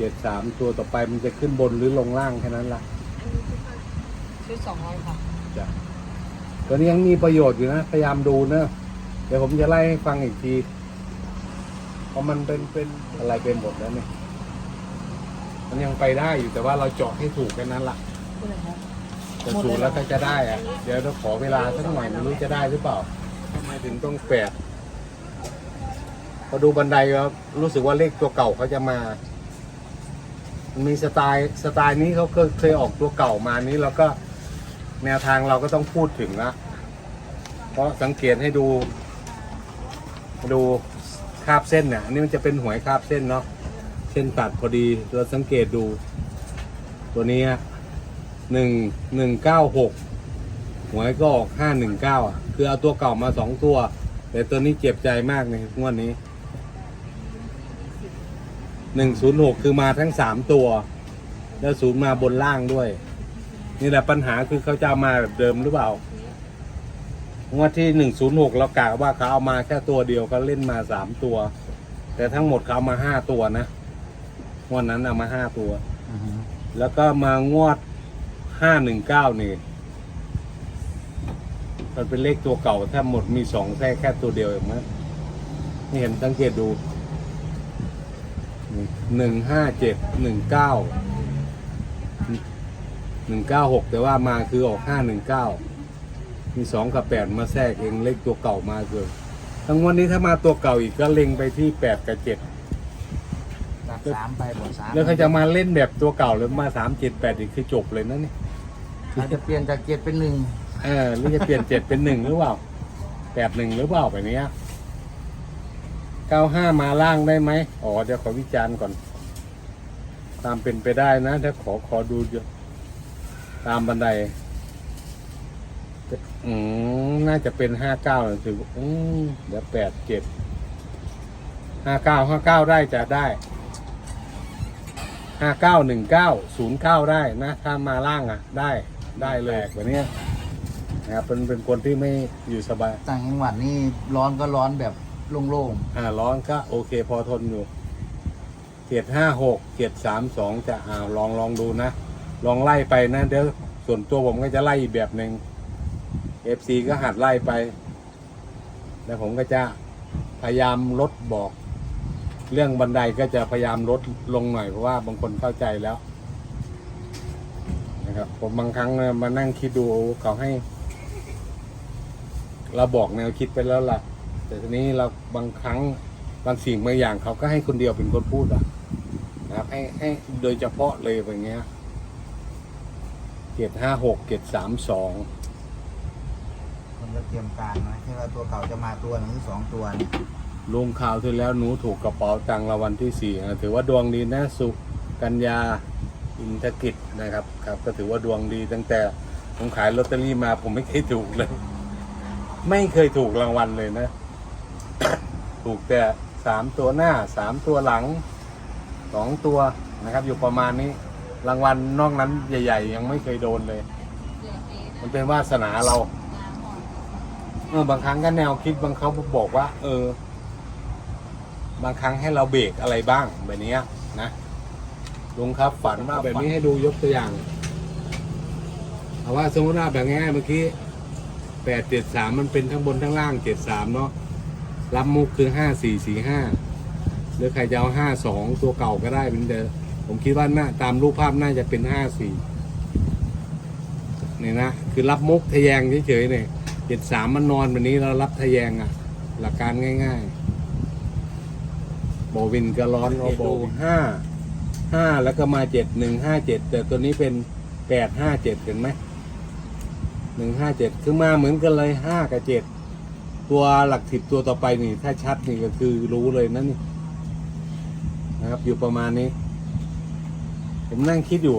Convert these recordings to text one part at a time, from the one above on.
เจ็ดสามตัวต่อไปมันจะขึ้นบนหรือลงล่างแค่นั้นละชุดสองร้อยค่ะจ้ะตัวนี้ยังมีประโยชน์อยู่นะ พยายามดูเนอะเดี๋ยวผมจะไล่ให้ฟังอีกทีเพราะมันเป็นเป็นอะไรเป็นหมดแล้วเนี่ยมันยังไปได้อยู่แต่ว่าเราเจาะให้ถูกแค่นั้นละคุณอะไรคะจะสูตรแล้วก็จะได้อะเดี๋ยวเราขอเวลาสักหน่อยไม่รู้จะได้หรือเปล่าทำไมถึงต้องแปดพอดูบันไดแล้วรู้สึกว่าเลขตัวเก่าเขาจะมา มีสไตล์สไตล์นี้เขาเคยเคยออกตัวเก่ามานี้แล้วก็แนวทางเราก็ต้องพูดถึงนะเพราะสังเกตให้ดู ดูคาบเส้นเนี่ยอันนี้มันจะเป็นหวยคาบเส้นเนาะเส้นตัดพอดีเราสังเกตดู ตัวนี้หนึ่งหนึ่งเก้าหกหวยก็ออกห้าหนึ่งเก้าอะ คือเอาตัวเก่ามาสองตัว แต่ตัวนี้เจ็บใจมากในงวดนี้ หนึ่งศูนย์หกคือมาทั้งสามตัว แล้วศูนย์มาบนล่างด้วย นี่แหละปัญหาคือเขาจะเอามาแบบเดิมหรือเปล่างวดที่หนึ่งศูนย์หกเรากะว่าเขาเอามาแค่ตัวเดียวเขาเล่นมาสามตัว แต่ทั้งหมดเขาเอามาห้าตัวนะงวดนั้นเอามาห้าตัวแล้วก็มางวดห้าหนึ่งเก้านี่มันเป็นเลขตัวเก่าถ้าหมดมีสองแค่แค่ตัวเดียวเองมั้งนี่เห็นสังเกตดู หนึ่งห้าเจ็ดหนึ่งเก้าหนึ่งเก้าหกแต่ว่ามาคือออกห้าหนึ่งเก้ามีสองกับแปดมาแทรกเองเลขตัวเก่ามาเกินทั้งวันนี้ถ้ามาตัวเก่าอีกก็เล็งไปที่แปดกับเจ็ดจากสามไปบวกสามแล้วเขาจะมาเล่นแบบตัวเก่าหรือมาสามเจ็ดแปดอีกคือจบเลยนะนี่อาจจะเปลี่ยนจากเจ็ดเป็นหนึ่งเออหรือจะเปลี่ยนเจ็ดเป็นหนึ่งหรือเปล่าแปดหนึ่งหรือเปล่าแบบเนี้ย เก้าห้ามาล่างได้ไหมอ๋อเดี๋ยวขอวิจารณ์ก่อน ตามเป็นไปได้นะถ้าขอขอดูเยอะตามบันได อืมน่าจะเป็นห้าเก้าถืออืมเดี๋ยวแปดเจ็ดห้าเก้าห้าเก้าได้จะได้ห้าเก้าหนึ่งเก้าศูนย์เก้าได้นะ ถ้ามาล่างอะ ได้ได้เลยแบบเนี้ยนะครับเป็นเป็นคนที่ไม่อยู่สบาย ต่างจังหวัดนี่ร้อนก็ร้อนแบบ โล่งอ่าร้อนก็โอเคพอทนอยู่เจ็ดห้าหกเจ็ดสามสองจะอ่าลองลองดูนะ ลองไล่ไปนะ เดี๋ยวส่วนตัวผมก็จะไล่อีกแบบหนึ่ง FC ก็หัดไล่ไป แล้วผมก็จะพยายามลดบอก เรื่องบันไดก็จะพยายามลดลงหน่อยเพราะว่าบางคนเข้าใจแล้ว นะครับ ผมบางครั้งมานั่งคิดดูเขาให้ เราบอกแนวคิดไปแล้วล่ะ แต่ทีนี้เราบางครั้งบางสิ่งบางอย่างเขาก็ให้คนเดียวเป็นคนพูดอะนะครับให้ให้โดยเฉพาะเลยแบบเงี้ยเกตห้าหกเกตสามสองๆคนก็เตรียมการนะที่ว่าตัวเก่าจะมาตัวหนึ่งหรือสองตัวเนี่ยลงข่าวที่แล้วหนูถูกกระเป๋าตังค์รางวัลที่สี่อะถือว่าดวงดีนะสุกัญญาอินทกิจนะครับ ครับ ก็ถือว่าดวงดีตั้งแต่ผมขายลอตเตอรี่มาผมไม่เคยถูกเลย ไม่เคยถูกรางวัลเลยนะ ถูกแต่สามตัวหน้าสามตัวหลังสองตัวนะครับ อยู่ประมาณนี้รางวัลนอกนั้นใหญ่ ๆ ยังไม่เคยโดนเลย มันเป็นวาสนาเราเออบางครั้งก็แนวคิดบางเขาบอกว่า เออ บางครั้งให้เราเบรกอะไรบ้างแบบนี้นะลุงครับฝันว่าแบบนี้ให้ดูยกตัวอย่างเอาว่าสมมติว่าแบบง่ายๆเมื่อกี้แปดเจ็ดสามมันเป็นทั้งบนทั้งล่างเจ็ดสามเนาะ รับมุกคือห้าสี่สี่ห้าหรือใครจะเอาห้าสองตัวเก่าก็ได้เป็นเดิมผมคิดว่าน่าตามรูปภาพน่าจะเป็นห้าสี่เนี่ยนะคือรับมุกทะแยงเฉยๆเนี่ยเจ็ดสามมันนอนแบบนี้เรารับทะแยงอะหลักการง่ายๆโบวินก็ร้อนโบห้าห้าแล้วก็มาเจ็ดหนึ่งห้าเจ็ดแต่ตัวนี้เป็นแปดห้าเจ็ดเห็นไหมหนึ่งห้าเจ็ดคือมาเหมือนกันเลยห้ากับเจ็ด ตัวหลักสิบตัวต่อไปนี่ ถ้าชัดนี่ก็คือรู้เลยนะนี่นะครับ อยู่ประมาณนี้ ผมนั่งคิดอยู่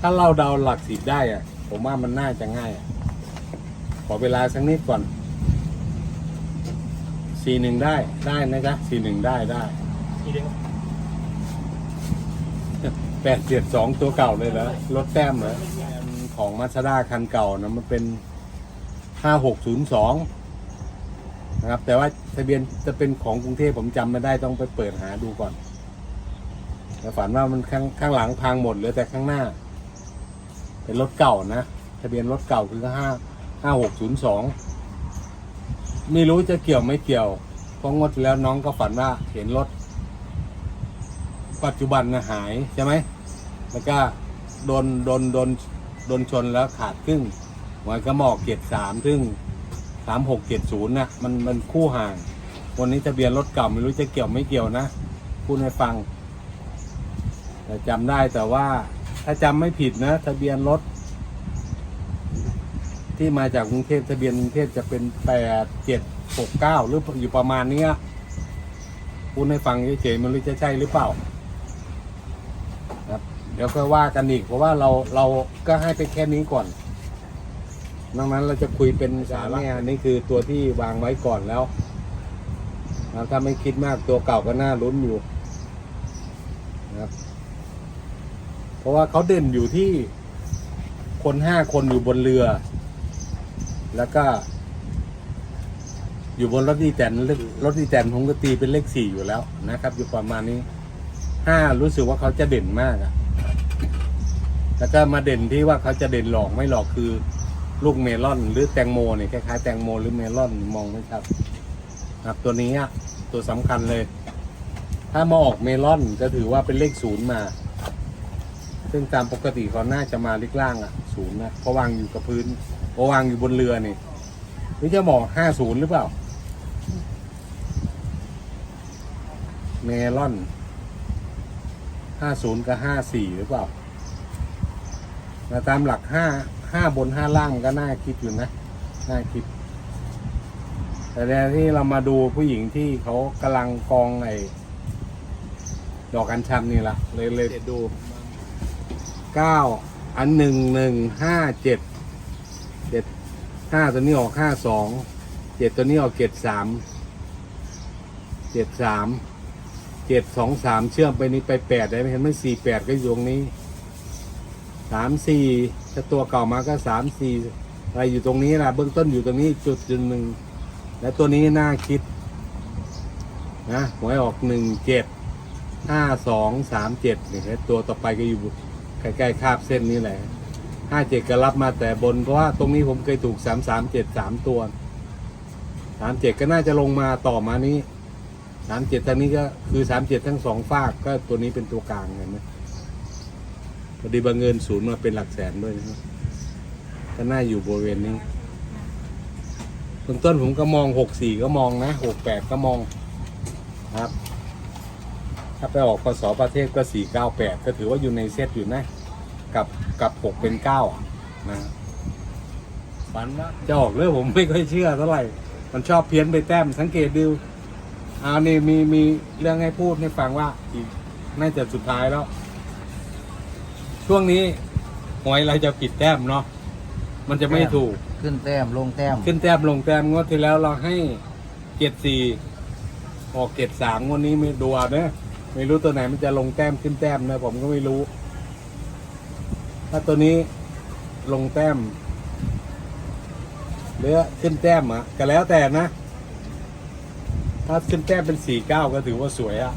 ถ้าเราเดาหลักสิบได้อะผมว่ามันน่าจะง่ายอะขอเวลาสักนิดก่อนสี่หนึ่งได้ได้นะจ๊ะสี่หนึ่งได้ได้แปดเจ็ดสองตัวเก่าเลยเหรอรถแต้มเหรอของมา z ด้าคันเก่านะมันเป็นห้าหกศูนย์สอง นะครับ แต่ว่าทะเบียนจะเป็นของกรุงเทพผมจำไม่ได้ต้องไปเปิดหาดูก่อนแต่ฝันว่ามันข้างข้างหลังพังหมดเหลือแต่ข้างหน้า เป็นรถเก่านะทะเบียนรถเก่าคือห้าห้าหกศูนย์สองไม่รู้จะเกี่ยวไม่เกี่ยวเพราะงดแล้วน้องก็ฝันว่าเห็นรถ ปัจจุบันนะหายใช่ไหมแล้วก็โดนโดนโดนโดนชนแล้วขาดครึ่งหวยก็หมอกเกียรสามซึ่ง สามหกเกียรศูนย์นะมันมันคู่ห่าง วันนี้ทะเบียนรถเก่าไม่รู้จะเกี่ยวไม่เกี่ยวนะพูดให้ฟังแต่จำได้แต่ว่า ถ้าจำไม่ผิดนะ ทะเบียนรถ ที่มาจากกรุงเทพทะเบียนกรุงเทพจะเป็นแปดเจ็ดหกเก้าหรืออยู่ประมาณเนี้ยพูดให้ฟังเฉยๆมันรู้จะใช่หรือเปล่าครับเดี๋ยวก็ว่ากันอีกเพราะว่าเราเราก็ให้ไปแค่นี้ก่อน นอกนั้นเราจะคุยเป็นสาระเนี่ยนี่คือตัวที่วางไว้ก่อนแล้วแล้วถ้าไม่คิดมากตัวเก่าก็น่าลุ้นอยู่นะครับเพราะว่าเขาเด่นอยู่ที่คนห้าคนอยู่บนเรือ แล้วก็ อยู่บนรถดีแตนรถดีแตนผมก็ตีเป็นเลขสี่อยู่แล้วนะครับ อยู่ประมาณนี้ห้ารู้สึกว่าเขาจะเด่นมากอะแล้วก็มาเด่นที่ว่าเขาจะเด่นหลอกไม่หลอกคือ ลูกเมลอนหรือแตงโมเนี่ยคล้ายๆแตงโมหรือเมลอนมองไม่ชัดครับตัวนี้อะตัวสำคัญเลย ถ้ามาออกเมลอนจะถือว่าเป็นเลขศูนย์มา ซึ่งตามปกติเขาน่าจะมาเลขล่างอะศูนย์นะเพราะวางอยู่กับพื้นเพราะวางอยู่บนเรือนี่หรือจะบอกห้าศูนย์หรือเปล่า เมลอนห้าศูนย์กับห้าสี่หรือเปล่าตามหลักห้า ห้าบนห้าล่างมันก็น่าคิดอยู่นะ น่าคิด แต่ในที่เรามาดูผู้หญิงที่เขากำลังกองไอ้ดอกอัญชันนี่ละเลยเลยดูเก้าอันหนึ่งหนึ่งห้าเจ็ดเจ็ดห้าตัวนี้ออกห้าสองเจ็ดตัวนี้ออกเจ็ดสามเจ็ดสามเจ็ดสองสามเชื่อมไปนี้ไปแปดได้ไหมเห็นไหมสี่แปดก็อยู่ตรงนี้ สามสี่ถ้าตัวเก่ามาก็สามสี่อะไรอยู่ตรงนี้นะเบื้องต้นอยู่ตรงนี้จุดจุดหนึ่งและตัวนี้น่าคิดนะหวยออกหนึ่งเจ็ดห้าสองสามเจ็ดเนี่ยตัวต่อไปก็อยู่ใกล้ๆคาบเส้นนี้แหละห้าเจ็ดก็รับมาแต่บนเพราะว่าตรงนี้ผมเคยถูกสามสามเจ็ดสามตัวสามเจ็ดก็น่าจะลงมาต่อมานี้สามเจ็ดทางนี้ก็คือสามเจ็ดทั้งสองฝากก็ตัวนี้เป็นตัวกลางเห็นไหม พอดีบังเงินศูนย์มาเป็นหลักแสนด้วยนะครับก็น่าอยู่บริเวณนี้เบื้องต้นผมก็มองหกสี่ก็มองนะหกแปดก็มองครับ ถ้าไปออกพศประเทศก็สี่เก้าแปดก็ถือว่าอยู่ในเซตอยู่นะ กับกับหกเป็นเก้านะฝันว่าจะออกเลยผมไม่ค่อยเชื่อเท่าไหร่ มันชอบเพี้ยนไปแต้มสังเกตดูเอานี่มีมีเรื่องให้พูดให้ฟังว่าอีกน่าจะสุดท้ายแล้ว ช่วงนี้หวยเราจะปิดแต้มเนาะมันจะไม่ถูก ขึ้นแต้มลงแต้มขึ้นแต้มลงแต้มงวดที่แล้วเราให้เกียรสี่ออกเกียรสามงวดนี้ไม่ดูเอาเนะไม่รู้ตัวไหนมันจะลงแต้มขึ้นแต้มนะผมก็ไม่รู้ ถ้าตัวนี้ลงแต้มหรือขึ้นแต้มอะก็แล้วแต่นะ ถ้าขึ้นแต้มเป็นสี่เก้าก็ถือว่าสวยอะ